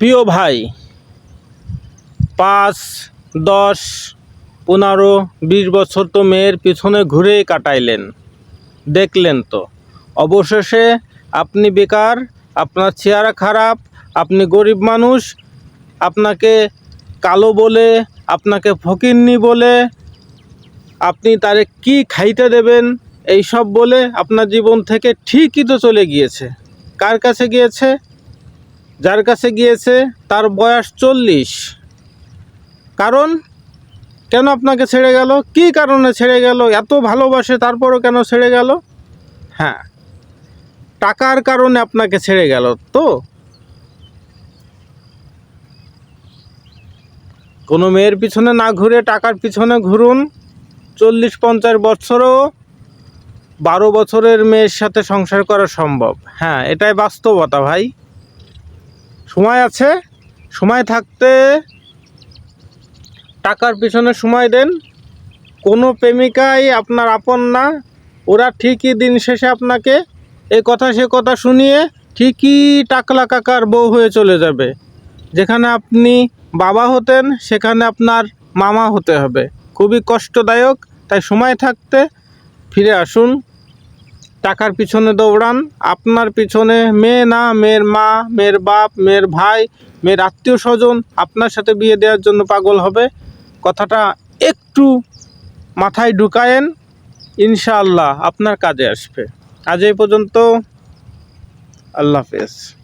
প্রিয় ভাই, পাঁচ, দশ, পনেরো, বিশ বছর তো মেয়ের পিছনে ঘুরেই কাটাইলেন। দেখলেন তো, অবশেষে আপনি বেকার, আপনার চেহারা খারাপ, আপনি গরিব মানুষ, আপনাকে কালো বলে, আপনাকে ফকিন্নি বলে, আপনি তারে কি খাইতে দেবেন এই সব বলে আপনার জীবন থেকে ঠিকই তো চলে গিয়েছে। কার কাছে গিয়েছে? যার কাছে গিয়েছে তার বয়স চল্লিশ। কারণ কেন আপনাকে ছেড়ে গেল? কি কারণে ছেড়ে গেল? এত ভালোবাসে, তারপরও কেন ছেড়ে গেল? হ্যাঁ টাকার কারণে আপনাকে ছেড়ে গেল তো? কোনো মেয়ের পিছনে না ঘুরে টাকার পিছনে ঘুরুন। চল্লিশ পঞ্চাশ বছরও বারো বছরের মেয়ের সাথে সংসার করা সম্ভব। হ্যাঁ এটাই বাস্তবতা ভাই। সময় আছে। সময় থাকতে টাকার পিছনে সময় দেন। কোনো প্রেমিকাই আপনার আপন না। ওরা ঠিকই দিন শেষে আপনাকে এ কথা সে কথা শুনিয়ে ঠিকই টাকলা কাকার বউ হয়ে চলে যাবে। যেখানে আপনি বাবা হতেন, সেখানে আপনার মামা হতে হবে। খুবই কষ্টদায়ক। তাই সময় থাকতে ফিরে আসুন। টাকার পিছনে দৌড়ান। আপনার পিছনে মেয়ে না, মেয়ের মা, মেয়ের বাপ, মেয়ের ভাই, মেয়ের আত্মীয় স্বজন আপনার সাথে বিয়ে দেওয়ার জন্য পাগল হবে। কথাটা একটু মাথায় ঢুকায়েন, ইনশাআল্লাহ আপনার কাজে আসবে। আজ এই পর্যন্ত আল্লাহ হাফেজ।